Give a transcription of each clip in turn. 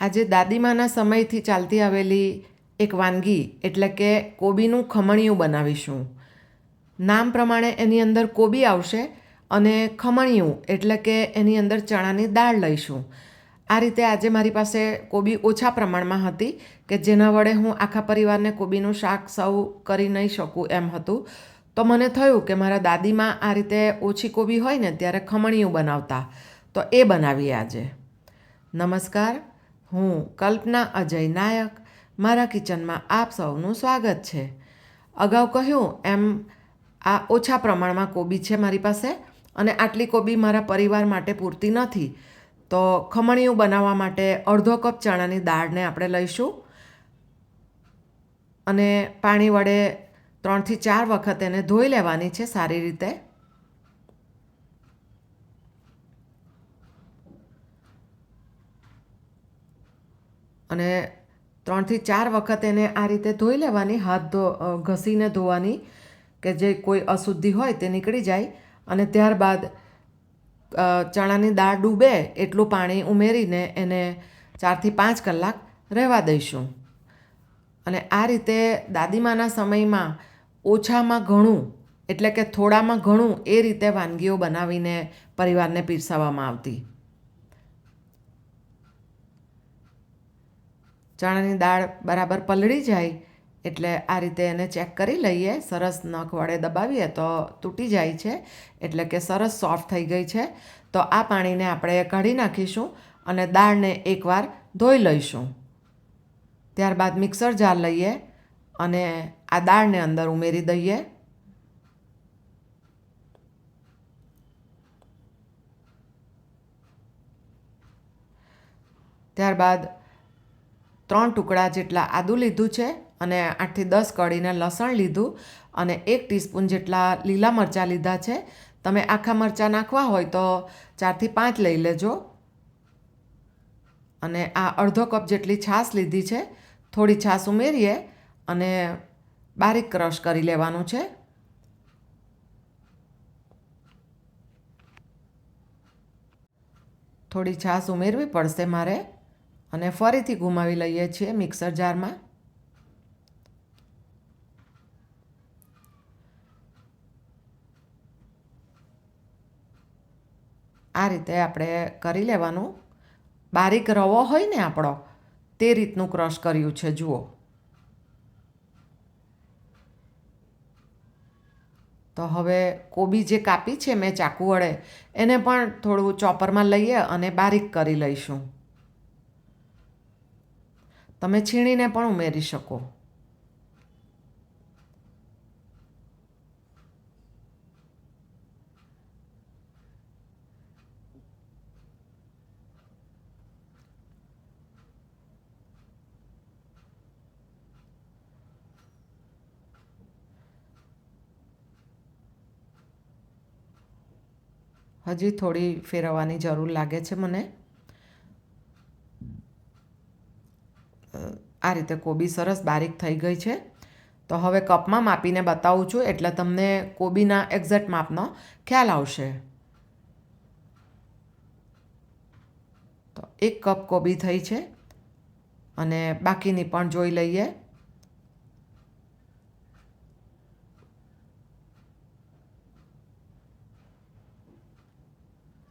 આજે દાદીમાના સમયથી ચાલતી આવેલી એક વાનગી, એટલે કે કોબીનું ખમણિયું બનાવીશું. નામ પ્રમાણે એની અંદર કોબી આવશે અને ખમણિયું, એટલે કે એની અંદર ચણાની દાળ લઈશું. આ રીતે આજે મારી પાસે કોબી ઓછા પ્રમાણમાં હતી કે જેના વડે હું આખા પરિવારને કોબીનું શાક સૌ કરી નહીં શકું એમ હતું. તો મને થયું કે મારા દાદીમાં આ રીતે ઓછી કોબી હોય ને ત્યારે ખમણિયું બનાવતા. તો એ બનાવીએ આજે. નમસ્કાર. હું કલ્પના અજય નાયક. મારા કિચનમાં આપ સૌનું સ્વાગત છે. અગાઉ કહ્યું એમ આ ઓછા પ્રમાણમાં કોબી છે મારી પાસે અને આટલી કોબી મારા પરિવાર માટે પૂરતી નથી. તો ખમણીયું બનાવવા માટે અડધો કપ ચણાની દાળને આપણે લઈશું. અને પાણી વડે ત્રણથી ચાર વખત એને ધોઈ લેવાની છે સારી રીતે. અને ત્રણથી ચાર વખત એને આ રીતે ધોઈ લેવાની, હાથ ધો ઘસીને ધોવાની કે જે કોઈ અશુદ્ધિ હોય તે નીકળી જાય અને ત્યારબાદ ચણાની દાળ ડૂબે એટલું પાણી ઉમેરીને એને ચારથી પાંચ કલાક રહેવા દઈશું. અને આ રીતે દાદીમાના સમયમાં ઓછામાં ઘણું, એટલે કે થોડામાં ઘણું એ રીતે વાનગીઓ બનાવીને પરિવારને પીરસાવવામાં આવતી. ચણાની દાળ બરાબર પલળી જાય એટલે આ રીતે એને ચેક કરી લઈએ. સરસ નખ વડે દબાવીએ તો તૂટી જાય છે. એટલે કે સરસ સોફ્ટ થઈ ગઈ છે. તો આ પાણીને આપણે કાઢી નાખીશું અને દાળને એકવાર ધોઈ લઈશું. ત્યારબાદ મિક્સર જાર લઈએ અને આ દાળને અંદર ઉમેરી દઈએ. ત્યારબાદ ત્રણ ટુકડા જેટલા આદું લીધું છે અને આઠથી દસ કળીને લસણ લીધું અને એક ટીસ્પૂન જેટલા લીલા મરચાં લીધા છે. તમે આખા મરચાં નાખવા હોય તો ચારથી પાંચ લઈ લેજો. અને આ અડધો કપ જેટલી છાશ લીધી છે. થોડી છાશ ઉમેરીએ અને બારીક ક્રશ કરી લેવાનું છે. થોડી છાશ ઉમેરવી પડશે મારે. અને ફરીથી ઘુમાવી લઈએ છીએ મિક્સર જારમાં. આ રીતે આપણે કરી લેવાનું. બારીક રવો હોય ને આપણો, તે રીતનું ક્રશ કર્યું છે, જુઓ. તો હવે કોબી જે કાપી છે, મેં ચાકુ વડે, એને પણ થોડું ચોપરમાં લઈએ અને બારીક કરી લઈશું. તમે છીણીને પણ ઉમેરી શકો. હજી થોડી ફેરવવાની જરૂર લાગે છે મને. આ રીતે કોબી સરસ બારીક થઈ ગઈ છે. તો હવે કપમાં માપીને બતાવું છું, એટલે તમને કોબીના એક્ઝેક્ટ માપનો ખ્યાલ આવશે. તો એક કપ કોબી થઈ છે, અને બાકીની પણ જોઈ લઈએ.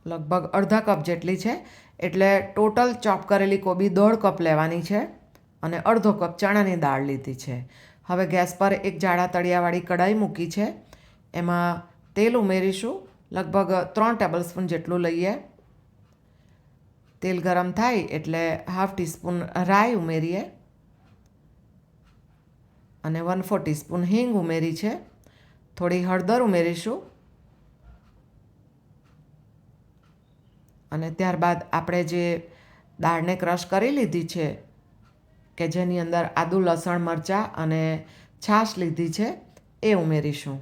લગભગ અડધા કપ જેટલી છે, એટલે ટોટલ ચોપ કરેલી કોબી દોઢ કપ લેવાની છે. અને અડધો કપ ચણાની દાળ લીધી છે. હવે ગેસ પર એક જાડા તળિયાવાળી કઢાઈ મૂકી છે. એમાં તેલ ઉમેરીશું. લગભગ ત્રણ ટેબલ સ્પૂન જેટલું લઈએ. તેલ ગરમ થાય એટલે હાફ ટીસ્પૂન રાઈ ઉમેરીએ. અને વન ફોર ટીસ્પૂન હિંગ ઉમેરી છે. થોડી હળદર ઉમેરીશું. અને ત્યારબાદ આપણે જે દાળને ક્રશ કરી લીધી છે કે જેની અંદર આદુ, લસણ, મરચાં અને છાશ લીધી છે, એ ઉમેરીશું.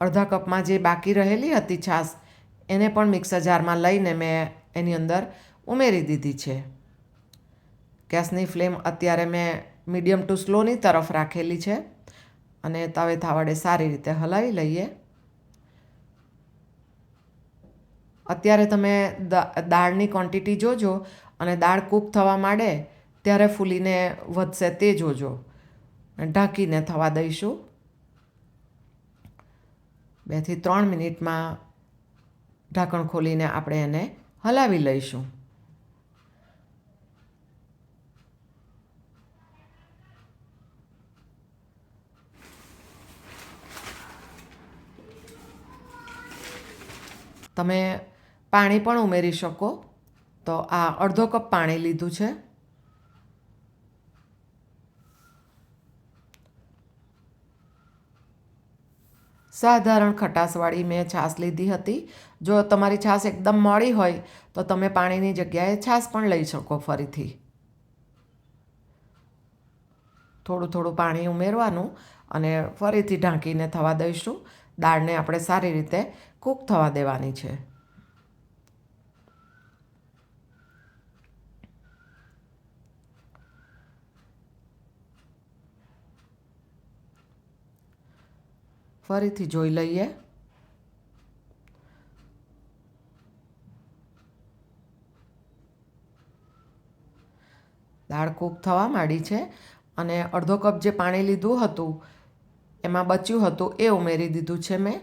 અડધા કપમાં જે બાકી રહેલી હતી છાશ, એને પણ મિક્સર જારમાં લઈને મેં એની અંદર ઉમેરી દીધી છે. ગેસની ફ્લેમ અત્યારે મેં મીડિયમ ટુ સ્લોની તરફ રાખેલી છે અને તવેથા વડે સારી રીતે હલાવી લઈએ. અત્યારે તમે દાળની ક્વોન્ટિટી જોજો અને દાળ કૂક થવા માંડે ત્યારે ફૂલીને વધશે તે જોજો. ઢાંકીને થવા દઈશું. બેથી ત્રણ મિનિટમાં ઢાંકણ ખોલીને આપણે એને હલાવી લઈશું. તમે પાણી પણ ઉમેરી શકો. તો આ અડધો કપ પાણી લીધું છે. સાધારણ ખટાશવાળી મેં છાશ લીધી હતી. જો તમારી છાશ એકદમ મોડી હોય, તો તમે પાણીની જગ્યાએ છાશ પણ લઈ શકો ફરીથી. થોડું થોડું પાણી ઉમેરવાનું અને ફરીથી ઢાંકીને થવા દઈશું. દાળને આપણે સારી રીતે કૂક થવા દેવાની છે. ફરીથી જોઈ લઈએ. દાળ કૂક થવા માંડી છે અને અડધો કપ જે પાણી લીધું હતું, એમાં બચ્યું હતું એ ઉમેરી દીધું છે મેં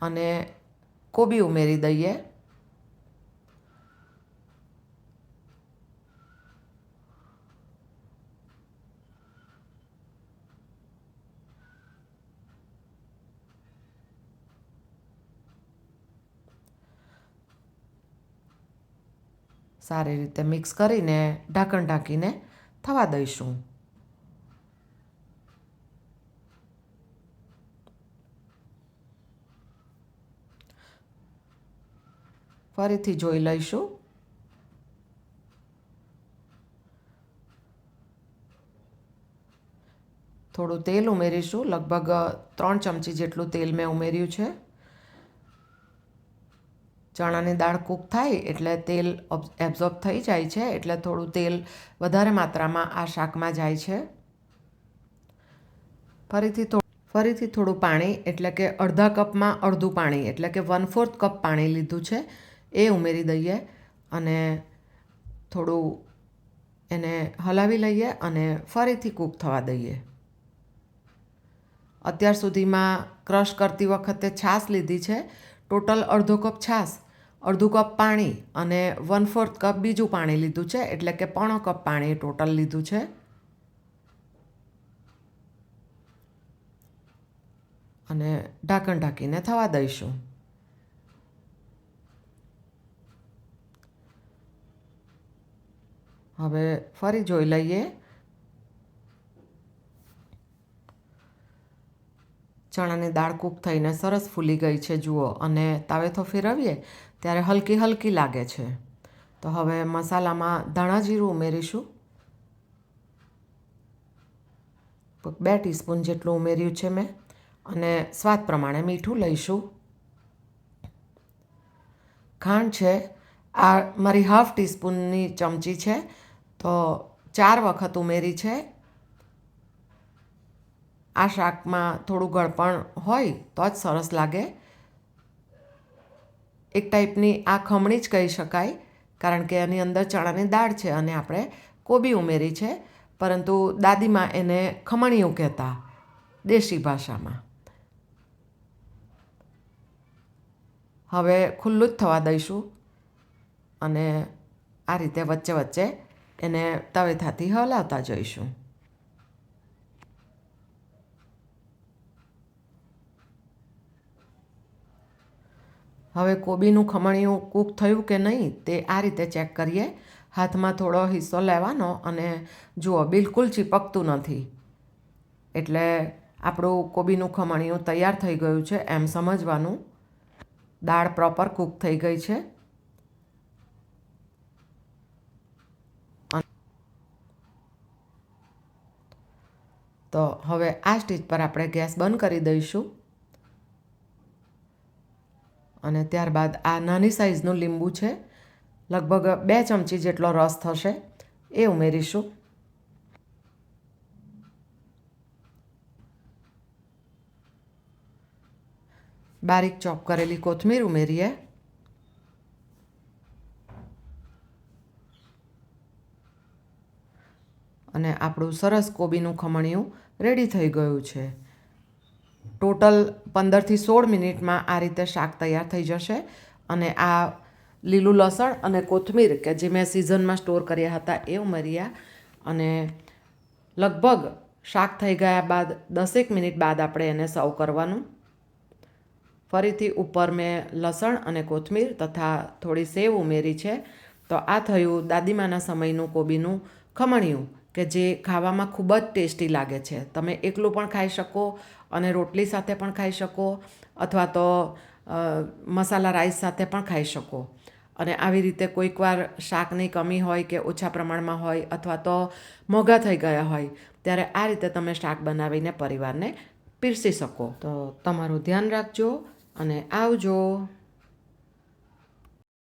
અને કોબી ઉમેરી દઈએ. સારી રીતે મિક્સ કરીને, ઢાંકણ ઢાંકીને થવા દઈશું. ફરીથી જોઈ લઈશું. થોડું તેલ ઉમેરીશું. લગભગ ત્રણ ચમચી જેટલું તેલ મેં ઉમેર્યું છે. ચણાની દાળ કૂક થાય એટલે તેલ એબ્ઝોર્બ થઈ જાય છે એટલે થોડું તેલ વધારે માત્રામાં આ શાકમાં જાય છે. ફરીથી થોડું ફરીથી થોડું પાણી એટલે કે અડધા કપમાં અડધું પાણી એટલે કે વન ફોર્થ કપ પાણી લીધું છે એ ઉમેરી દઈએ અને થોડું એને હલાવી લઈએ અને ફરીથી કૂક થવા દઈએ. અત્યાર સુધીમાં ક્રશ કરતી વખતે છાશ લીધી છે ટોટલ અડધો કપ છાશ, અડધું કપ પાણી અને વન ફોર્થ કપ બીજું પાણી લીધું છે, એટલે કે પોણો કપ પાણી ટોટલ લીધું છે. અને ઢાંકણ ઢાંકીને થવા દઈશું. હવે ફરી જોઈ લઈએ. ચણાની દાળ કૂક થઈને સરસ ફૂલી ગઈ છે, જુઓ. અને તાવેથો ફેરવીએ ત્યારે હલકી હલકી લાગે છે. તો હવે મસાલામાં ધાણા જીરું ઉમેરીશું. બે ટીસ્પૂન જેટલું ઉમેર્યું છે મેં. અને સ્વાદ પ્રમાણે મીઠું લઈશું. ખાંડ છે. આ મારી હાફ ટીસ્પૂનની ચમચી છે. તો ચાર વખત ઉમેરી છે. આ શાકમાં થોડું ગળપણ હોય તો જ સરસ લાગે. એક ટાઈપની આ ખમણી જ કહી શકાય, કારણ કે એની અંદર ચણાની દાળ છે અને આપણે કોબી ઉમેરી છે. પરંતુ દાદીમાં એને ખમણીયું કહેતા, દેશી ભાષામાં. હવે ખુલ્લું જ થવા દઈશું અને આ રીતે વચ્ચે વચ્ચે એને તવેથાથી હલાવતા જઈશું. હવે કોબીનું ખમણીયું કૂક થયું કે નહીં તે આ રીતે ચેક કરીએ. હાથમાં થોડો હિસ્સો લેવાનો અને જુઓ, બિલકુલ ચીપકતું નથી. એટલે આપણું કોબીનું ખમણીયું તૈયાર થઈ ગયું છે એમ સમજવાનું. દાળ પ્રોપર કૂક થઈ ગઈ છે. તો હવે આ સ્ટેજ પર આપણે ગેસ બંધ કરી દઈશું. અને ત્યારબાદ આ નાની સાઇઝનું લીંબુ છે. લગભગ બે ચમચી જેટલો રસ થશે. એ ઉમેરીશું. બારીક ચોપ કરેલી કોથમીર ઉમેરીએ. અને આપણું સરસ કોબીનું ખમણિયું રેડી થઈ ગયું છે. ટોટલ પંદરથી સોળ મિનિટમાં આ રીતે શાક તૈયાર થઈ જશે. અને આ લીલું લસણ અને કોથમીર, કે જે મેં સિઝનમાં સ્ટોર કર્યા હતા, એ ઉમેર્યા. અને લગભગ શાક થઈ ગયા બાદ દસેક મિનિટ બાદ આપણે એને સર્વ કરવાનું. ફરીથી ઉપર મેં લસણ અને કોથમીર તથા થોડી સેવ ઉમેરી છે. તો આ થયું દાદીમાના સમયનું કોબીનું ખમણિયું, કે જે ખાવામાં ખૂબ જ ટેસ્ટી લાગે છે. તમે એકલું પણ ખાઈ શકો અને રોટલી સાથે પણ ખાઈ શકો અથવા તો મસાલા રાઈસ સાથે પણ ખાઈ શકો. અને આવી રીતે કોઈક વાર શાકની કમી હોય કે ઓછા પ્રમાણમાં હોય અથવા તો મોંઘા થઈ ગયા હોય, ત્યારે આ રીતે તમે શાક બનાવીને પરિવારને પીરસી શકો. તો તમારું ધ્યાન રાખજો અને આવજો.